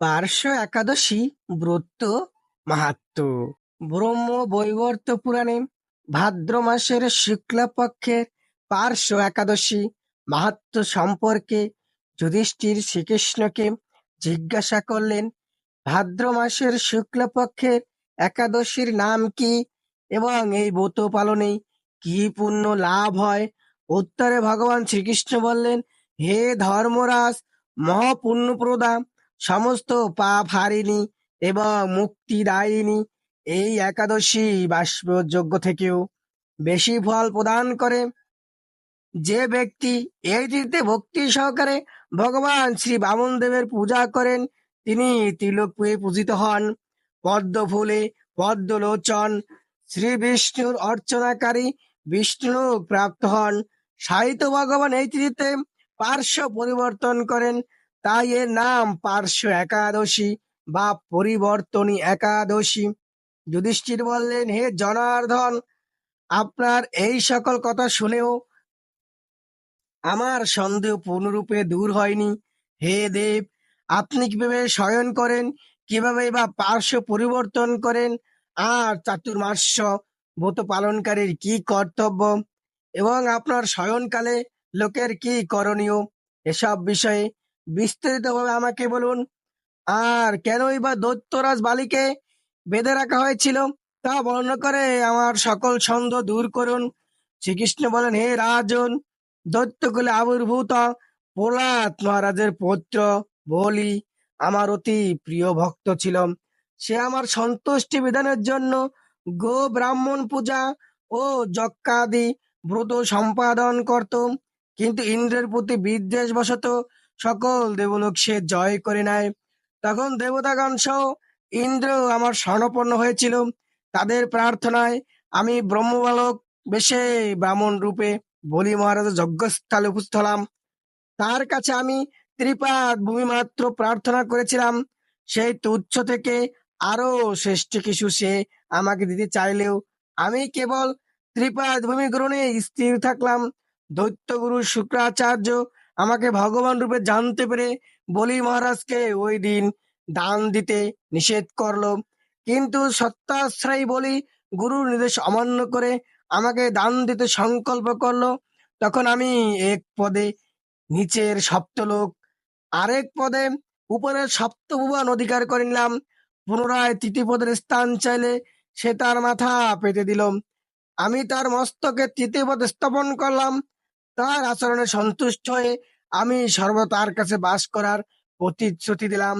পার্শ্ব একাদশী ব্রত মাহাত্ম্য ব্রহ্ম বৈবর্ত পুরাণে ভাদ্র মাসের শুক্লা পক্ষের পার্শ্ব একাদশী মাহাত্ম্য সম্পর্কে যুধিষ্ঠির শ্রীকৃষ্ণকে জিজ্ঞাসা করলেন, ভাদ্র মাসের শুক্লা পক্ষের একাদশীর নাম কি এবং এই ব্রত পালনে কি পুণ্য লাভ হয়? উত্তরে ভগবান শ্রীকৃষ্ণ বললেন, হে ধর্মরাজ মহাপুণ্যপ্রদা সমস্ত পাপ হারিনি এবং মুক্তিদায়িনী এই একাদশী বাষ্পযোগ্য থেকেও বেশি ফল প্রদান করে। যে ব্যক্তি এই তিথিতে ভক্তি সহকারে ভগবান শ্রী বামন দেবের পূজা করেন, তিনি তিলক পেয়ে পূজিত হন। পদ্ম ফুলে পদ্মলোচন শ্রী বিষ্ণুর অর্চনাকারী বিষ্ণু প্রাপ্ত হন। সাহিত্য ভগবান এই তিথিতে পার্শ্ব পরিবর্তন করেন। তাই এর নাম পার্শ্ব একাদশী বা পরিবর্তনী একাদশী। যুধিষ্ঠির বললেন, হে জনার্দন, আপনার এই সকল কথা শুনেও আমার সন্দেহ পূর্ণরূপে দূর হয়নি। হে দেব, আপনি কীভাবে শয়ন করেন, কীভাবে বা পার্শ্ব পরিবর্তন করেন, আর চাতুর্মাস্য ব্রত পালনকারীর কি কর্তব্য এবং আপনার শয়নকালে লোকের কি করণীয়, এসব বিষয়ে বিস্তারিতভাবে আমাকে বলুন। আর কেনই বা দৈত্যরাজ বালিকে বেঁধে রাখা হয়েছিল তা বর্ণনা করে আমার সকল সন্দেহ দূর করুন। শ্রীকৃষ্ণ বলেন, হে রাজন, দৈত্যকুলে আবির্ভূত প্রহ্লাদ মহারাজের পুত্র বলি আমার অতি প্রিয় ভক্ত ছিল। সে আমার সন্তুষ্টি বিধানের জন্য গো ব্রাহ্মণ পূজা ও যজ্ঞাদি ব্রত সম্পাদন করত। কিন্তু ইন্দ্রের প্রতি বিদ্বেষ বশত সকল দেবলোক সে জয় করে নেয়। তখন দেবতাগণ সহ ইন্দ্র আমার স্বর্ণপন্ন হয়েছিল। তাদের প্রার্থনায় আমি ব্রহ্মবালক বেশে ব্রাহ্মণ রূপে বলি মহারাজ যজ্ঞস্থলে উপস্থিত হলাম। তার কাছে আমি ত্রিপাদ ভূমি মাত্র প্রার্থনা করেছিলাম। সেই তুচ্ছ থেকে আরও শ্রেষ্ঠ কিছু সে আমাকে দিতে চাইলেও আমি কেবল ত্রিপাদ ভূমি গ্রহণে স্থির থাকলাম। দৈত্যগুরু শুক্রাচার্য আমাকে ভগবান রূপে জানতে পেরে বলি মহারাজকে, ওই দিন দান দিতে নিষেধ করল। কিন্তু সত্যাশ্রয়ী বলি গুরুর নির্দেশ অমান্য করে আমাকে দান দিতে সংকল্প করল। তখন আমি এক পদে নিচের সপ্তলোক, আরেক পদে উপরের সপ্তভুবন অধিকার করে নিলাম। পুনরায় তৃতীয় পদের স্থান চাইলে সে তার মাথা পেতে দিল। আমি তার মস্তকে তৃতীয় পদে স্থাপন করলাম। তার আচরণে সন্তুষ্ট হয়ে আমি সর্ব তার কাছে বাস করার প্রতিশ্রুতি দিলাম।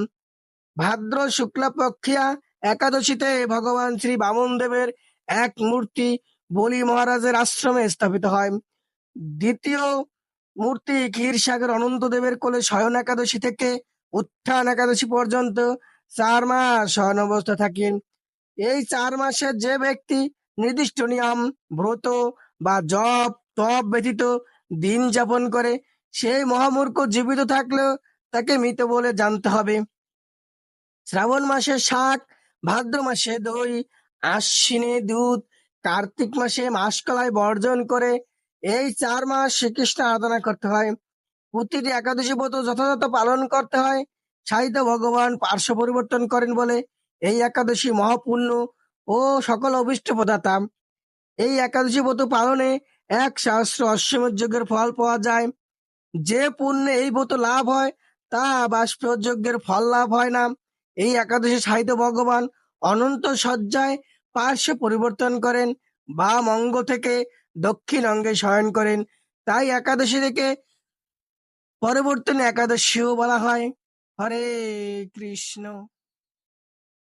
ভাদ্র শুক্লাপক্ষিয়া একাদশীতে ভগবান শ্রী বামন দেবের এক মূর্তি বলি মহারাজের আশ্রমে স্থাপিত হয়। দ্বিতীয় মূর্তি ক্ষীরসাগর অনন্ত দেবের কোলে শয়ন একাদশী থেকে উত্থান একাদশী পর্যন্ত চার মাস শয়ন অবস্থা থাকেন। এই চার মাসে যে ব্যক্তি নির্দিষ্ট নিয়ম, ব্রত বা জপ, তপ ব্যতীত দিন যাপন করে, সেই মহামূর্খ জীবিত থাকলেও তাকে মৃত বলে জানতে হবে। শ্রাবণ মাসে শাক, ভাদ্র মাসে দই, আশ্বিনে দুধ, কার্তিক মাসে মাসকলাই বর্জন করে এই চার মাস শ্রীকৃষ্ণ আরাধনা করতে হয়। প্রতিটি একাদশী ব্রত যথাযথ পালন করতে হয়। সাহিত্য ভগবান পার্শ্ব পরিবর্তন করেন বলে এই একাদশী মহাপূর্ণ ও সকল অভিষ্ট প্রদাতা। এই একাদশী ব্রত পালনে এক সহস্র অশ্বমেধ যজ্ঞের ফল পাওয়া যায়। যে পুণ্যে এই ব্রত লাভ হয়, তা বাষ্প যজ্ঞের ফল লাভ হয় না। এই একাদশী সাহিত্য ভগবান অনন্ত সজ্জায় পার্শ্ব পরিবর্তন করেন, বাম অঙ্গ থেকে দক্ষিণ অঙ্গে শয়ন করেন। তাই একাদশী থেকে পরবর্তী একাদশীও বলা হয়। হরে কৃষ্ণ।